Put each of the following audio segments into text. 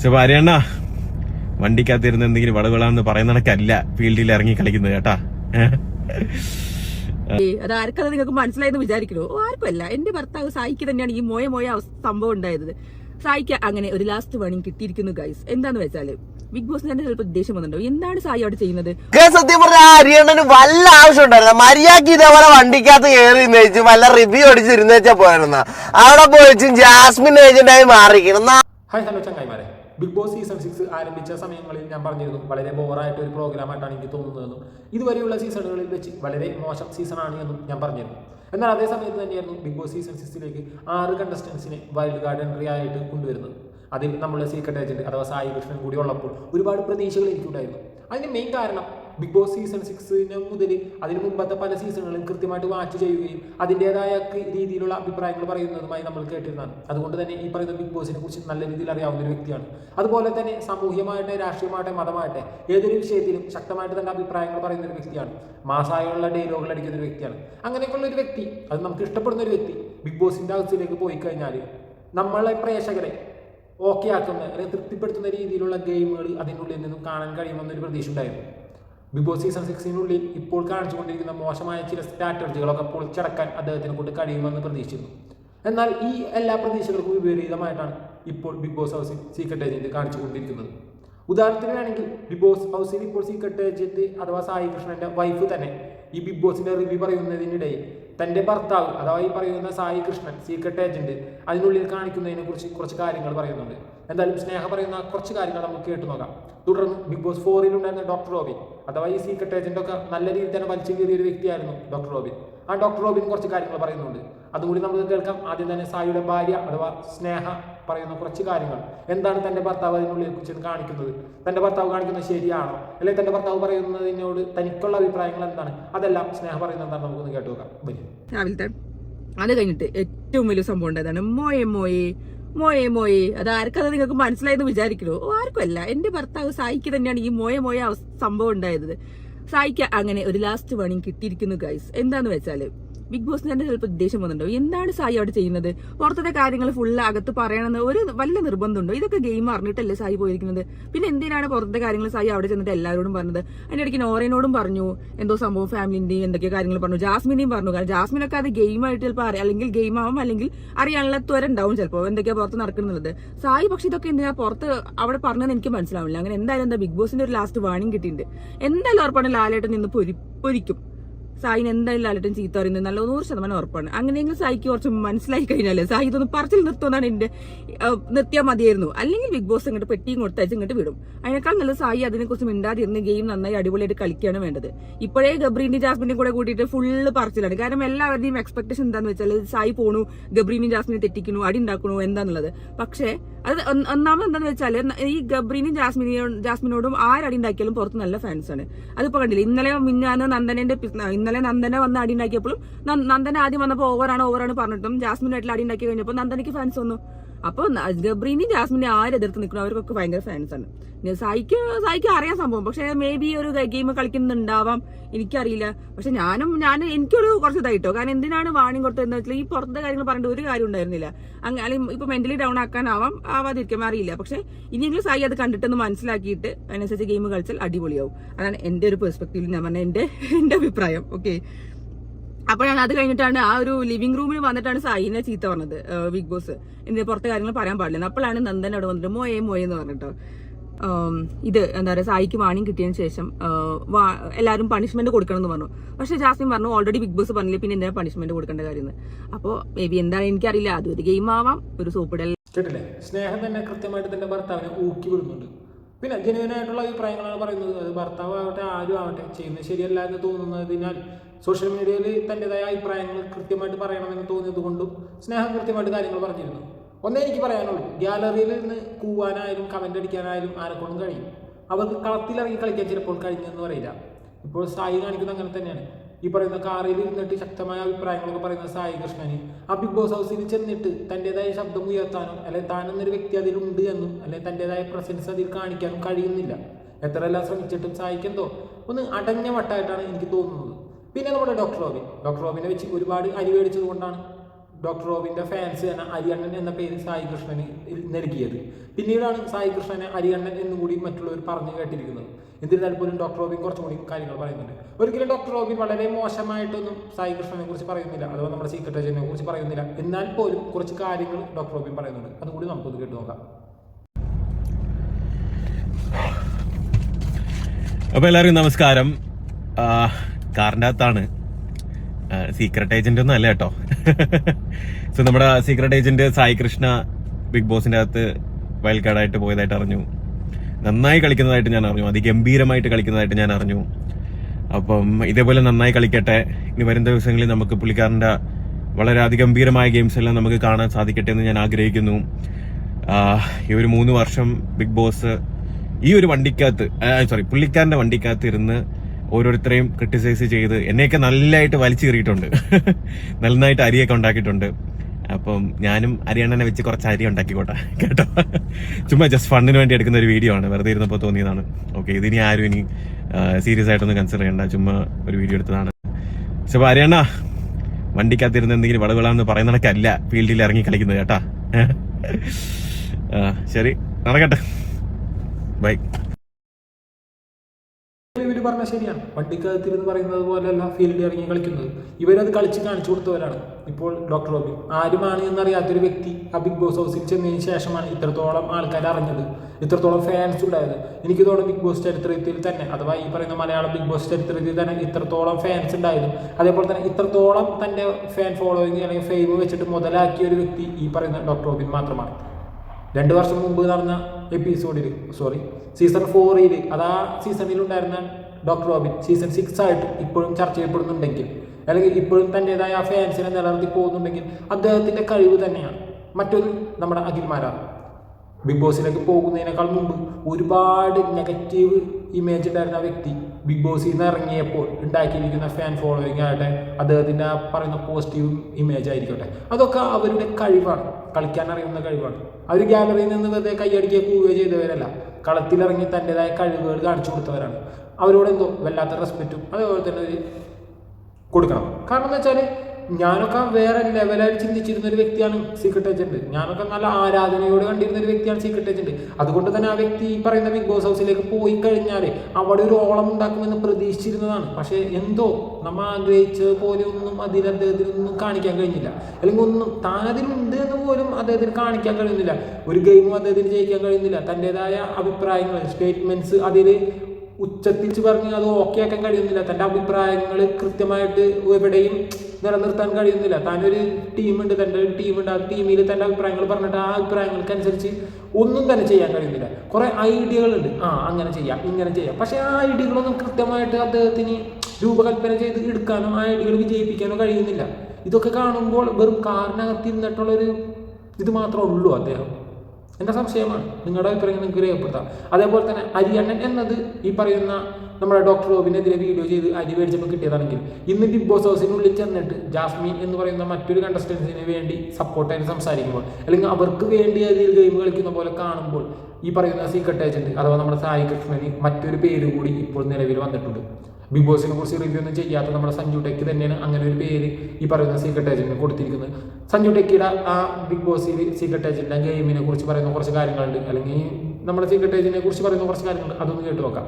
പക്ഷെ ഭാര്യണ്ണ വണ്ടിക്കകത്തിരുന്ന് എന്തെങ്കിലും വളവിളാന്ന് പറയുന്ന കണക്കല്ല ഫീൽഡിൽ ഇറങ്ങി കളിക്കുന്നത് കേട്ടാ. അത് ആർക്കത് നിങ്ങൾക്ക് മനസ്സിലായെന്ന് വിചാരിക്കുന്നു ഓ, ആർക്കുമല്ല. എന്റെ ഭർത്താവ് സായിക്ക് തന്നെയാണ് ഈ മോയ മോയ സംഭവം ഉണ്ടായത്. സായിക്ക് അങ്ങനെ ഒരു ലാസ്റ്റ് വാണിംഗ് കിട്ടിയിരിക്കുന്നു ഗൈസ് എന്താന്ന് വെച്ചാൽ ബിഗ് ബോസ് തന്നെ ചിലപ്പോൾ ഉദ്ദേശം വന്നിട്ടുണ്ടോ? എന്താണ് സായി അവിടെ ചെയ്യുന്നത്? സത്യം പറഞ്ഞ ഹരിയണ്ണന് വല്ല ആവശ്യം ഉണ്ടായിരുന്നു മര്യാദയ്ക്ക് ഇതേപോലെ വണ്ടിക്കകത്ത് കയറി നയിച്ചു വല്ല റിവ്യൂ അടിച്ചിരുന്നു വെച്ചാ പോയിരുന്ന? അവിടെ പോയിച്ചും ജാസ്മിൻ ഏജന്റായി മാറിക്കണം ഹായ് ഹലോ ചങ്ങായിമാരെ. ബിഗ് ബോസ് സീസൺ സിക്സ് ആരംഭിച്ച സമയങ്ങളിൽ ഞാൻ പറഞ്ഞിരുന്നു വളരെ ബോറായിട്ട് ഒരു പ്രോഗ്രാമായിട്ടാണ് എനിക്ക് തോന്നുന്നതെന്നും ഇതുവരെയുള്ള സീസണുകളിൽ വെച്ച് വളരെ മോശം സീസണാണ് എന്നും ഞാൻ പറഞ്ഞിരുന്നു. എന്നാൽ അതേ സമയത്ത് തന്നെയായിരുന്നു ബിഗ് ബോസ് സീസൺ സിക്സിലേക്ക് ആറ് കണ്ടസ്റ്റൻസിനെ വൈൽഡ് കാർഡ് എൻട്രി ആയിട്ട് കൊണ്ടുവരുന്നത്. അതിൽ നമ്മുടെ സീക്രട്ട് ഏജന്റ് അഥവാ സായി കൃഷ്ണൻ കൂടി ഉള്ളപ്പോൾ ഒരുപാട് പ്രതീക്ഷകൾ എനിക്കുണ്ടായിരുന്നു. അതിന് മെയിൻ കാരണം ബിഗ് ബോസ് സീസൺ സിക്സിന് മുതൽ അതിന് മുമ്പത്തെ പല സീസണുകളും കൃത്യമായിട്ട് വാച്ച് ചെയ്യുകയും അതിന്റെതായ രീതിയിലുള്ള അഭിപ്രായങ്ങൾ പറയുന്നതുമായി നമ്മൾ കേട്ടിരുന്നതാണ്. അതുകൊണ്ട് തന്നെ ഈ പറയുന്ന ബിഗ് ബോസിനെ കുറിച്ച് നല്ല രീതിയിൽ അറിയാവുന്ന ഒരു വ്യക്തിയാണ്. അതുപോലെ തന്നെ സാമൂഹ്യമായിട്ട് രാഷ്ട്രീയമായിട്ട് മതമായിട്ട് ഏതൊരു വിഷയത്തിലും ശക്തമായിട്ട് തന്നെ അഭിപ്രായങ്ങൾ പറയുന്ന ഒരു വ്യക്തിയാണ്. മാസായുള്ള ഡയലോഗുകൾ അടിക്കുന്ന ഒരു വ്യക്തിയാണ്. അങ്ങനെയൊക്കെയുള്ള ഒരു വ്യക്തി അത് നമുക്ക് ഇഷ്ടപ്പെടുന്ന ഒരു വ്യക്തി ബിഗ് ബോസിന്റെ ഹൗസിലേക്ക് പോയി കഴിഞ്ഞാൽ നമ്മളെ പ്രേക്ഷകരെ ഓക്കെ ആക്കുന്ന അല്ലെങ്കിൽ തൃപ്തിപ്പെടുത്തുന്ന രീതിയിലുള്ള ഗെയിമുകൾ അതിനുള്ളിൽ നിന്നും കാണാൻ കഴിയുമെന്നൊരു പ്രതീക്ഷ ഉണ്ടായിരുന്നു. ബിഗ് ബോസ് സീസൺ സിക്സിനുള്ളിൽ ഇപ്പോൾ കാണിച്ചുകൊണ്ടിരിക്കുന്ന മോശമായ ചില സ്ട്രാറ്റജികളൊക്കെ പൊളിച്ചടക്കാൻ അദ്ദേഹത്തിനെ കൊണ്ട് കഴിയുമെന്ന് പ്രതീക്ഷിക്കുന്നു. എന്നാൽ ഈ എല്ലാ പ്രതീക്ഷകൾക്കും വിപരീതമായിട്ടാണ് ഇപ്പോൾ ബിഗ് ബോസ് ഹൗസിൽ സീക്രട്ട് ഏജന്റ് കാണിച്ചുകൊണ്ടിരിക്കുന്നത്. ഉദാഹരണത്തിന് വേണമെങ്കിൽ ബിഗ് ബോസ് ഹൗസിൽ ഇപ്പോൾ സീക്രട്ട് ഏജന്റ് അഥവാ സായി കൃഷ്ണന്റെ വൈഫ് തന്നെ ഈ ബിഗ് ബോസിന്റെ റിവ്യൂ പറയുന്നതിനിടയിൽ തന്റെ ഭർത്താവ് അഥവാ ഈ പറയുന്ന സായി കൃഷ്ണൻ സീക്രട്ട് ഏജന്റ് അതിനുള്ളിൽ കാണിക്കുന്നതിനെ കുറിച്ച് കുറച്ച് കാര്യങ്ങൾ പറയുന്നുണ്ട്. എന്തായാലും സ്നേഹ പറയുന്ന കുറച്ച് കാര്യങ്ങൾ നമുക്ക് കേട്ടു നോക്കാം. തുടർന്ന് ബിഗ് ബോസ് ഫോറിൽ ഉണ്ടായിരുന്ന ഡോക്ടർ റോബിൻ അഥവാ ഈ സീക്രട്ട് ഏജന്റ് ഒക്കെ നല്ല രീതിയിൽ തന്നെ വലിച്ചു കയറിയ ഒരു വ്യക്തിയായിരുന്നു ഡോക്ടർ റോബിൻ. ആ ഡോക്ടർ റോബിൻ കുറച്ച് കാര്യങ്ങൾ പറയുന്നുണ്ട്. അതുകൂടി നമുക്ക് കേൾക്കാം. ആദ്യം തന്നെ സായിയുടെ ഭാര്യ അഥവാ സ്നേഹ പറയുന്ന കുറച്ച് കാര്യങ്ങൾ. എന്താണ് തന്റെ ഭർത്താവ് അതിനുള്ളിൽ കുറിച്ച് കാണിക്കുന്നത്? തന്റെ ഭർത്താവ് കാണിക്കുന്നത് ശരിയാണോ? അല്ലെങ്കിൽ തന്റെ ഭർത്താവ് പറയുന്നതിനോട് തനിക്കുള്ള അഭിപ്രായങ്ങൾ എന്താണ്? അതെല്ലാം സ്നേഹ പറയുന്നത് എന്താണ്? നമുക്കൊന്ന് കേട്ടു വരും. രാവിലത്തെ അത് കഴിഞ്ഞിട്ട് ഏറ്റവും വലിയ സംഭവം ഉണ്ടായതാണ് മോയെ മോയെ മോയെ മോയെ. അത് ആർക്കത് നിങ്ങൾക്ക് മനസ്സിലായെന്ന് വിചാരിക്കണോ ഓ, ആർക്കുമല്ല എന്റെ ഭർത്താവ് സായിക്ക് തന്നെയാണ് ഈ മോയെ മോയ സംഭവം ഉണ്ടായത്. സായിക്ക അങ്ങനെ ഒരു ലാസ്റ്റ് വാണിംഗ് കിട്ടിയിരിക്കുന്നു ഗൈസ് എന്താന്ന് വെച്ചാൽ ബിഗ് ബോസിന് തന്നെ ചിലപ്പോൾ ഉദ്ദേശം വന്നിട്ടുണ്ടോ? എന്താണ് സായി അവിടെ ചെയ്യുന്നത്? പുറത്തത്തെ കാര്യങ്ങൾ ഫുൾ അകത്ത് പറയണമെന്ന് ഒരു വല്ല നിർബന്ധമുണ്ടോ? ഇതൊക്കെ ഗെയിം അറിഞ്ഞിട്ടല്ലേ സായി പോയിരിക്കുന്നത്. പിന്നെ എന്തിനാണ് പുറത്തെ കാര്യങ്ങൾ സായി അവിടെ ചെന്നിട്ട് എല്ലാവരോടും പറഞ്ഞത്? അതിന്റെ ഇടയ്ക്ക് നോറേനോടും പറഞ്ഞു. എന്തോ സംഭവം ഫാമിലിന്റെയും എന്തൊക്കെ കാര്യങ്ങൾ പറഞ്ഞു. ജാസ്മിനെയും പറഞ്ഞു. കാരണം ജാസ്മിനൊക്കെ അത് ഗെയിമായിട്ട് ചിലപ്പോൾ അറിയാം. അല്ലെങ്കിൽ ഗെയിം ആവും അല്ലെങ്കിൽ അറിയാനുള്ള ത്വര ഉണ്ടാവും ചിലപ്പോൾ എന്തൊക്കെയാ പുറത്ത് നടക്കുന്നുള്ളത്? സായി പക്ഷെ ഇതൊക്കെ എന്തിനാ പുറത്ത് അവിടെ പറഞ്ഞത് എനിക്ക് മനസ്സിലാവില്ല. അങ്ങനെ എന്തായാലും എന്താ ബിഗ് ബോസിന്റെ ഒരു ലാസ്റ്റ് വാണിംഗ് കിട്ടിയിട്ടുണ്ട്. എന്തായാലും ഉറപ്പാണ് ലാലേട്ടൻ നിന്ന് പൊരി പൊരിക്കും. സായിന് എന്തായാലും ലാലേട്ടൻ ചീത്ത പറയുന്നത് നല്ല നൂറ് ശതമാനം ഉറപ്പാണ്. അങ്ങനെയെങ്കിലും സായിക്ക് കുറച്ച് മനസ്സിലായി കഴിഞ്ഞാലേ സായി ഇതൊന്ന് പറച്ചിൽ നിർത്തുമെന്നാണ് എന്റെ നിർത്തിയാൽ മതിയായിരുന്നു. അല്ലെങ്കിൽ ബിഗ് ബോസ് ഇങ്ങോട്ട് പെട്ടിയും കൊടുത്തയച്ച് ഇങ്ങോട്ട് വിടും. അതിനേക്കാൾ നല്ല സായി അതിനെക്കുറിച്ച് മിണ്ടാതിരുന്ന് ഗെയിം നന്നായി അടിപൊളിയായിട്ട് കളിക്കുകയാണ് വേണ്ടത്. ഇപ്പോഴേ ഗബ്രീന്റെ ജാസ്മിനെ കൂടെ കൂട്ടിയിട്ട് ഫുള്ള് പറച്ചിലാണ്. കാരണം എല്ലാവരുടെയും എക്സ്പെക്ടേഷൻ എന്താന്ന് വെച്ചാൽ സായി പോണു ഗബ്രീനും ജാസ്മിനെ തെറ്റിക്കണു അടി ഉണ്ടാക്കണു എന്താന്നുള്ളത്. പക്ഷേ അത് ഒന്നാമത് എന്താന്ന് വെച്ചാൽ ഈ ഗബ്രീനും ജാസ്മിനെയും ജാസ്മിനോടും ആരടി ഉണ്ടാക്കിയാലും പുറത്ത് നല്ല ഫാൻസാണ് അതിപ്പോ കണ്ടില്ല ഇന്നലെ മിന്നാന്ന് നന്ദനന്റെ പിസ്- ഇന്നലെ നന്ദന വന്ന് അടി ഉണ്ടാക്കിയപ്പോഴും നന്ദന ആദ്യം വന്നപ്പോൾ ഓവറാണ് ഓവറാണ് പറഞ്ഞിട്ടും ജാസ്മിനായിട്ടുള്ള അടി ഉണ്ടാക്കി കഴിഞ്ഞപ്പോൾ നന്ദനയ്ക്ക് ഫാൻസ് വന്നു. അപ്പൊ ഗബ്രീനും ജാസ്മിനെ ആര് എതിർത്ത് നിൽക്കണം അവർക്കൊക്കെ ഭയങ്കര ഫാൻസ് ആണ്. സായിക്ക് സായിക്ക് അറിയാൻ സംഭവം. പക്ഷെ മേ ബി ഒരു ഗെയിം കളിക്കുന്നുണ്ടാവാം. എനിക്കറിയില്ല. പക്ഷെ ഞാനും ഞാൻ എനിക്കൊരു കുറച്ച് ഇതായിട്ടോ കാരണം എന്തിനാണ് വാണിംഗ് കൊടുത്തതെന്ന് വെച്ചാൽ ഈ പുറത്തെ കാര്യങ്ങൾ പറഞ്ഞിട്ട് ഒരു കാര്യം ഉണ്ടായിരുന്നില്ല. അങ്ങനെ ഇപ്പൊ മെന്റലി ഡൗൺ ആക്കാനാവാം ആവാതിരിക്കാം അറിയില്ല. പക്ഷെ ഇനിയെങ്കിലും സായി അത് കണ്ടിട്ടൊന്ന് മനസ്സിലാക്കിയിട്ട് അതിനനുസരിച്ച് ഗെയിം കളിച്ചാൽ അടിപൊളിയാവും. അതാണ് എന്റെ ഒരു പെർസ്പെക്റ്റീവിൽ ഞാൻ പറഞ്ഞ എന്റെ എന്റെ അഭിപ്രായം. ഓക്കെ അപ്പോഴാണ് അത് കഴിഞ്ഞിട്ടാണ് ആ ഒരു ലിവിംഗ് റൂമിൽ വന്നിട്ടാണ് സായിനെ ചീത്ത പറഞ്ഞത് ബിഗ് ബോസ്. എന്തിനാ പുറത്തെ കാര്യങ്ങൾ പറയാൻ പാടില്ല. അപ്പോഴാണ് നന്ദൻ അവിടെ വന്നിട്ട് മോയെ മോയെ എന്ന് പറഞ്ഞിട്ടോ. ഇത് എന്താ പറയുക സായിക്ക് വാണിംഗ് കിട്ടിയതിന് ശേഷം എല്ലാവരും പണിഷ്മെന്റ് കൊടുക്കണം എന്ന് പറഞ്ഞു. പക്ഷെ ജാസ്മിൻ പറഞ്ഞു ഓൾറെഡി ബിഗ് ബോസ് പറഞ്ഞില്ലേ പിന്നെ എന്തിനാ പണിഷ്മെന്റ് കൊടുക്കേണ്ട കാര്യം അപ്പോൾ മേ ബി എന്താണ് എനിക്കറിയില്ല. അത് ഒരു ഗെയിം ആവാം ഒരു സൂപ്പിടൽ കേട്ടില്ലേ? സ്നേഹം തന്നെ കൃത്യമായിട്ട് തന്റെ ഭർത്താവിനെ ഊക്കി വിടുന്നുണ്ട്. പിന്നെ ജനുവനായിട്ടുള്ള അഭിപ്രായങ്ങളാണ് പറയുന്നത്. അത് ഭർത്താവ് ആവട്ടെ ആരും ആവട്ടെ ചെയ്യുന്നത് ശരിയല്ല എന്ന് തോന്നുന്നതിനാൽ സോഷ്യൽ മീഡിയയിൽ തന്റെതായ അഭിപ്രായങ്ങൾ കൃത്യമായിട്ട് പറയണമെന്ന് തോന്നിയത് കൊണ്ടും സ്നേഹം കൃത്യമായിട്ട് കാര്യങ്ങൾ പറഞ്ഞിരുന്നു. ഒന്നേ എനിക്ക് പറയാനുള്ളൂ ഗ്യാലറിയിൽ നിന്ന് കൂവാനായാലും കമന്റ് അടിക്കാനായാലും ആരെക്കൊണ്ടും കഴിയും. അവർക്ക് കളത്തിലിറങ്ങി കളിക്കാൻ ചിലപ്പോൾ കഴിഞ്ഞെന്ന് പറയില്ല. ഇപ്പോൾ സായി കാണിക്കുന്നത് അങ്ങനെ തന്നെയാണ്. ഈ പറയുന്ന കാറിൽ ഇരുന്നിട്ട് ശക്തമായ അഭിപ്രായങ്ങളൊക്കെ പറയുന്ന സായി കൃഷ്ണന്. ആ ബിഗ് ബോസ് ഹൗസിൽ ചെന്നിട്ട് തന്റെതായ ശബ്ദം ഉയർത്താനും അല്ലെങ്കിൽ താനെന്നൊരു വ്യക്തി അതിലുണ്ട് എന്നും അല്ലെങ്കിൽ തന്റെതായ പ്രസൻസ് അതിൽ കാണിക്കാനും കഴിയുന്നില്ല. എത്രയെല്ലാം ശ്രമിച്ചിട്ടും സായിക്കെന്തോ ഒന്ന് അടഞ്ഞ വട്ടായിട്ടാണ് എനിക്ക് തോന്നുന്നത്. പിന്നെ നമ്മുടെ ഡോക്ടർ റോബിൻ ഡോക്ടർ റോബിനെ വെച്ച് ഒരുപാട് അരി മേടിച്ചത് കൊണ്ടാണ് ഡോക്ടർ റോബിന്റെ ഫാൻസ് തന്നെ അരിയണ്ണൻ എന്ന പേര് സായി കൃഷ്ണന് നൽകിയത്. പിന്നീടാണ് സായി കൃഷ്ണനെ അരിയണ്ണൻ എന്നും കൂടി മറ്റുള്ളവർ പറഞ്ഞു കേട്ടിരിക്കുന്നത്. എന്നിരുന്നാൽ പോലും ഡോക്ടർ റോബിൻ കുറച്ചും കൂടി കാര്യങ്ങൾ പറയുന്നുണ്ട്. ഒരിക്കലും ഡോക്ടർ റോബിൻ വളരെ മോശമായിട്ടൊന്നും സായി കൃഷ്ണനെ കുറിച്ച് പറയുന്നില്ല. അഥവാ നമ്മുടെ സീക്രട്ട് ഏജന്റിനെ കുറിച്ച് പറയുന്നില്ല. എന്നാൽ പോലും കുറച്ച് കാര്യങ്ങൾ ഡോക്ടർ റോബിൻ പറയുന്നുണ്ട്. അതുകൂടി നമുക്കൊന്ന് കേട്ട് നോക്കാം. അപ്പൊ എല്ലാവർക്കും നമസ്കാരം. കാറിന്റെ അകത്താണ് സീക്രട്ട് ഏജന്റ് ഒന്നും അല്ല കേട്ടോ. സോ നമ്മുടെ secret agent Sai Krishna Big ബോസിന്റെ അകത്ത് വയൽക്കാടായിട്ട് പോയതായിട്ട് അറിഞ്ഞു. നന്നായി കളിക്കുന്നതായിട്ട് ഞാൻ അറിഞ്ഞു. അതിഗംഭീരമായിട്ട് കളിക്കുന്നതായിട്ട് ഞാൻ അറിഞ്ഞു. അപ്പം ഇതേപോലെ നന്നായി കളിക്കട്ടെ. ഇനി വരുന്ന ദിവസങ്ങളിൽ നമുക്ക് പുള്ളിക്കാരന്റെ വളരെ അതിഗംഭീരമായ ഗെയിംസ് എല്ലാം നമുക്ക് കാണാൻ സാധിക്കട്ടെ എന്ന് ഞാൻ ആഗ്രഹിക്കുന്നു. ഈ ഒരു മൂന്ന് വർഷം ബിഗ് ബോസ് ഈ ഒരു വണ്ടിക്കകത്ത് സോറി പുള്ളിക്കാരന്റെ വണ്ടിക്കകത്ത് ഇരുന്ന് ഓരോരുത്തരെയും ക്രിട്ടിസൈസ് ചെയ്ത് എന്നെയൊക്കെ നല്ലതായിട്ട് വലിച്ചു കയറിയിട്ടുണ്ട് നന്നായിട്ട് അരിയൊക്കെ ഉണ്ടാക്കിയിട്ടുണ്ട്. അപ്പം ഞാനും അരിയണ്ണനെ വെച്ച് കുറച്ച് അരി ഉണ്ടാക്കിക്കോട്ടെ. കേട്ടോ? ചുമ്മാ ജസ്റ്റ് ഫണ്ടിന് വേണ്ടി എടുക്കുന്ന ഒരു വീഡിയോ ആണ്. വെറുതെ ഇരുന്നപ്പോൾ തോന്നിയതാണ്. ഓക്കെ ഇതിനി ആരും ഇനി സീരിയസ് ആയിട്ടൊന്നും കൺസിഡർ ചെയ്യണ്ട. ചുമ്മാ ഒരു വീഡിയോ എടുത്തതാണ്. പക്ഷെ അപ്പോൾ അരിയണ്ണ വണ്ടിക്കകത്തിരുന്ന് എന്തെങ്കിലും വളവിളാന്ന് പറയുന്ന കണക്കല്ല ഫീൽഡിൽ ഇറങ്ങി കളിക്കുന്നത്. കേട്ടാ? ശരി. നടക്കട്ടെ. ബൈ ഇവർ പറഞ്ഞ ശരിയാണ്. വണ്ടിക്കകത്തിരുന്ന് പറയുന്നത് പോലെയല്ല ഫീൽഡിൽ ഇറങ്ങി കളിക്കുന്നത്. ഇവരത് കളിച്ച് കാണിച്ചു കൊടുത്തവരാണ്. ഇപ്പോൾ ഡോക്ടർ റോബി. ആരുമാണ് എന്നറിയാത്തൊരു വ്യക്തി ആ ബിഗ് ബോസ് ഹൗസിൽ ചെന്നതിന് ശേഷമാണ് ഇത്രത്തോളം ആൾക്കാർ അറിഞ്ഞത്. ഇത്രത്തോളം ഫാൻസ് ഉണ്ടായത്. എനിക്ക് തോന്നുന്നു ബിഗ് ബോസ് ചരിത്രത്തിൽ തന്നെ അഥവാ ഈ പറയുന്ന മലയാളം ബിഗ് ബോസ് ചരിത്രത്തിൽ തന്നെ ഇത്രത്തോളം ഫാൻസ് ഉണ്ടായതും. അതേപോലെ തന്നെ ഇത്രത്തോളം തന്റെ ഫാൻ ഫോളോയിങ് അല്ലെങ്കിൽ ഫെയിം വെച്ചിട്ട് മുതലാക്കിയ ഒരു വ്യക്തി ഈ പറയുന്ന ഡോക്ടർ റോബിൻ മാത്രമാണ്. രണ്ട് വർഷം മുമ്പ് നടന്ന എപ്പിസോഡിൽ സോറി സീസൺ ഫോറിൽ അത് ആ സീസണിൽ ഉണ്ടായിരുന്ന ഡോക്ടർ റോബിൻ സീസൺ സിക്സ് ആയിട്ട് ഇപ്പോഴും ചർച്ച ചെയ്യപ്പെടുന്നുണ്ടെങ്കിൽ അല്ലെങ്കിൽ ഇപ്പോഴും തന്റെതായ ആ ഫാൻസിനെ നിലനിർത്തി പോകുന്നുണ്ടെങ്കിൽ അദ്ദേഹത്തിന്റെ കഴിവ് തന്നെയാണ്. മറ്റൊരു നമ്മുടെ അഖിൽമാരാണ്. ബിഗ് ബോസിലേക്ക് പോകുന്നതിനേക്കാൾ മുമ്പ് ഒരുപാട് നെഗറ്റീവ് ഇമേജ് ഉണ്ടായിരുന്ന വ്യക്തി ബിഗ് ബോസിൽ നിന്ന് ഇറങ്ങിയപ്പോൾ ഉണ്ടാക്കിയിരിക്കുന്ന ഫാൻ ഫോളോയിങ് ആകട്ടെ അദ്ദേഹത്തിന്റെ ആ പറയുന്ന പോസിറ്റീവ് ഇമേജ് ആയിരിക്കട്ടെ. അതൊക്കെ അവരുടെ കഴിവാണ്. കളിക്കാൻ അറിയുന്ന കഴിവാണ്. അവർ ഗാലറിയിൽ നിന്ന് വെറുതെ കൈയടിക്കുക പോവുകയോ ചെയ്തവരല്ല. കളത്തിലിറങ്ങി തന്റെതായ കഴിവുകൾ കാണിച്ചു കൊടുത്തവരാണ്. അവരോട് എന്തോ വല്ലാത്ത റെസ്പെക്റ്റും അതേപോലെ തന്നെ കൊടുക്കണം. കാരണം എന്ന് വെച്ചാൽ ഞാനൊക്കെ വേറെ ലെവലായിട്ട് ചിന്തിച്ചിരുന്ന ഒരു വ്യക്തിയാണ് സീക്രട്ട് ഏജന്റ് ഞാനൊക്കെ നല്ല ആരാധനയോട് കണ്ടിരുന്ന ഒരു വ്യക്തിയാണ് സീക്രട്ട് ഏജന്റ് അതുകൊണ്ട് തന്നെ ആ വ്യക്തി ഈ പറയുന്ന ബിഗ് ബോസ് ഹൗസിലേക്ക് പോയി കഴിഞ്ഞാൽ അവിടെ ഒരു ഓളം ഉണ്ടാക്കുമെന്ന് പ്രതീക്ഷിച്ചിരുന്നതാണ്. പക്ഷേ എന്തോ നമ്മൾ ആഗ്രഹിച്ച പോലെ ഒന്നും അതിൽ അദ്ദേഹത്തിനൊന്നും കാണിക്കാൻ കഴിഞ്ഞില്ല. അല്ലെങ്കിൽ ഒന്നും താൻ അതിലുണ്ട് എന്ന് പോലും അദ്ദേഹത്തിന് കാണിക്കാൻ കഴിയുന്നില്ല. ഒരു ഗെയിമും അദ്ദേഹത്തിന് ജയിക്കാൻ കഴിയുന്നില്ല. തന്റെതായ അഭിപ്രായങ്ങൾ സ്റ്റേറ്റ്മെന്റ്സ് അതിൽ ഉച്ചത്തിച്ച് പറഞ്ഞ് അത് ഓക്കെ ആക്കാൻ കഴിയുന്നില്ല. തന്റെ അഭിപ്രായങ്ങൾ കൃത്യമായിട്ട് എവിടെയും നിലനിർത്താൻ കഴിയുന്നില്ല. താനൊരു ടീമുണ്ട് തന്റെ ഒരു ടീമുണ്ട് ആ ടീമിൽ തന്റെ അഭിപ്രായങ്ങൾ പറഞ്ഞിട്ട് ആ അഭിപ്രായങ്ങൾക്കനുസരിച്ച് ഒന്നും തന്നെ ചെയ്യാൻ കഴിയുന്നില്ല. കുറേ ഐഡിയകളുണ്ട്. ആ അങ്ങനെ ചെയ്യാം ഇങ്ങനെ ചെയ്യാം. പക്ഷേ ആ ഐഡിയകളൊന്നും കൃത്യമായിട്ട് അദ്ദേഹത്തിന് രൂപകൽപ്പന ചെയ്ത് എടുക്കാനോ ആ ഐഡിയകൾ വിജയിപ്പിക്കാനോ കഴിയുന്നില്ല. ഇതൊക്കെ കാണുമ്പോൾ വെറും കാറിനകത്തിരുന്നിട്ടുള്ളൊരു ഇത് മാത്രമേ ഉള്ളൂ അദ്ദേഹം. എന്റെ സംശയമാണ്. നിങ്ങളുടെ അഭിപ്രായം നിങ്ങൾക്ക് രേഖപ്പെടുത്താം. അതേപോലെ തന്നെ അരിയണ്ണൻ എന്നത് ഈ പറയുന്ന നമ്മുടെ ഡോക്ടർ റോബിനെതിരെ വീഡിയോ ചെയ്ത് അരി മേടിച്ചപ്പോൾ കിട്ടിയതാണെങ്കിൽ ഇന്ന് ബിഗ് ബോസ് ഹൗസിനുള്ളിൽ ചെന്നിട്ട് ജാസ്മിൻ എന്ന് പറയുന്ന മറ്റൊരു കണ്ടസ്റ്റൻസിന് വേണ്ടി സപ്പോർട്ടായിട്ട് സംസാരിക്കുമ്പോൾ അല്ലെങ്കിൽ അവർക്ക് വേണ്ടി അതിൽ ഗെയിം കളിക്കുന്ന പോലെ കാണുമ്പോൾ ഈ പറയുന്ന സീക്രട്ട് ഏജന്റ് അഥവാ നമ്മുടെ സായി കൃഷ്ണന് മറ്റൊരു പേര് കൂടി ഇപ്പോൾ നിലവിൽ വന്നിട്ടുണ്ട്. ബിഗ് ബോസിനെ കുറിച്ച് റിവ്യൂ ഒന്നും ചെയ്യാത്ത നമ്മുടെ സഞ്ജു ടെക്ക് തന്നെയാണ് അങ്ങനെ ഒരു പേര് ഈ പറയുന്ന സീക്രട്ട് ഏജന്റിന് കൊടുത്തിരിക്കുന്നത്. സഞ്ജു ടെക്കിയുടെ ആ ബിഗ് ബോസിൽ സീക്രട്ട് ഏജന്റിന്റെ ഗെയിമിനെ കുറിച്ച് പറയുന്ന കുറച്ച് കാര്യങ്ങളുണ്ട്. അല്ലെങ്കിൽ നമ്മുടെ സീക്രട്ട് ഏജന്റിനെ കുറിച്ച് പറയുന്ന കുറച്ച് കാര്യങ്ങൾ അതൊന്ന് കേട്ട് നോക്കാം.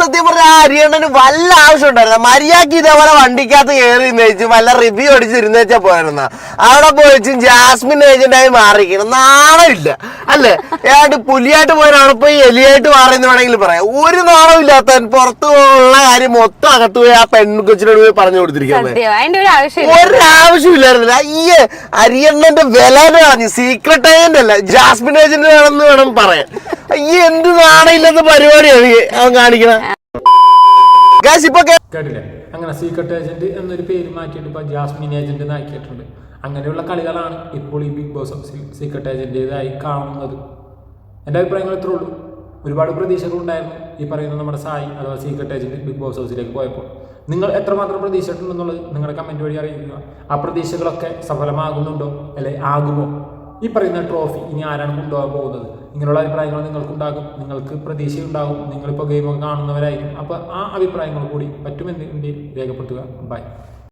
സത്യം പറഞ്ഞ ആ അരിയണ്ണന് വല്ല ആവശ്യം ഉണ്ടായിരുന്ന മര്യാദയ്ക്ക് ഇതേപോലെ വണ്ടിക്കകത്ത് കയറി നയിച്ചു വല്ല റിവ്യൂ അടിച്ച് ഇരുന്നേച്ചാ പോയിരുന്ന അവിടെ പോയിച്ചും ജാസ്മിൻ ഏജന്റായി മാറിക്കണം നാണമില്ല അല്ലേ? ഏതാണ്ട് പുലിയായിട്ട് പോയാണ് ഇപ്പൊ ഈ എലിയായിട്ട് മാറിയെന്ന് വേണമെങ്കിൽ പറയാം. ഒരു നാണം ഇല്ലാത്ത പുറത്തു ഉള്ള കാര്യം മൊത്തം അകത്ത് പോയി ആ പെൺകൊച്ചിനോട് പോയി പറഞ്ഞു കൊടുത്തിരിക്കുന്നത്. ഒരു ആവശ്യമില്ല. ഒരാവശ്യമില്ലായിരുന്നില്ല ഈ അരിയണ്ണന്റെ വില പറഞ്ഞു സീക്രട്ട് ഏജന്റ് അല്ല ജാസ്മിൻ ഏജന്റ് ആണെന്ന് വേണം പറയാൻ. എന്ത് നാണയില്ലെന്ന പരിപാടിയാണ് ഈ അവൻ കാണിക്കണ. അങ്ങനെ സീക്രട്ട് ഏജന്റ് എന്നൊരു പേര് മാറ്റിയിട്ട് ഇപ്പൊ ജാസ്മിൻ ഏജന്റ് എന്നാക്കിയിട്ടുണ്ട് അങ്ങനെയുള്ള കളികളാണ് ഇപ്പോൾ ഈ ബിഗ് ബോസ് സീക്രട്ട് ഏജന്റേതായി കാണുന്നത്. എന്റെ അഭിപ്രായങ്ങൾ ഇത്രേ ഉള്ളൂ. ഒരുപാട് പ്രതീക്ഷകൾ ഉണ്ടായിരുന്നു ഈ പറയുന്ന നമ്മുടെ സായി അഥവാ സീക്രട്ട് ഏജന്റ് ബിഗ് ബോസ് ഹൗസിലേക്ക് പോയപ്പോൾ. നിങ്ങൾ എത്രമാത്രം പ്രതീക്ഷിച്ചിട്ടുണ്ടെന്നുള്ളത് നിങ്ങളുടെ കമന്റ് വഴി അറിയിക്കുക. ആ പ്രതീക്ഷകളൊക്കെ സഫലമാകുന്നുണ്ടോ? അല്ലെ ആകുമോ? ഈ പറയുന്ന ട്രോഫി ഇനി ആരാണ് കൊണ്ടുപോകാൻ പോകുന്നത്? ഇങ്ങനെയുള്ള അഭിപ്രായങ്ങൾ നിങ്ങൾക്കുണ്ടാകും നിങ്ങൾക്ക് പ്രതീക്ഷയുണ്ടാകും നിങ്ങളിപ്പോൾ ഗെയിമൊക്കെ കാണുന്നവരായിരിക്കും. അപ്പോൾ ആ അഭിപ്രായങ്ങൾ കൂടി പറ്റുമെന്ന് രേഖപ്പെടുത്തുക. ബൈ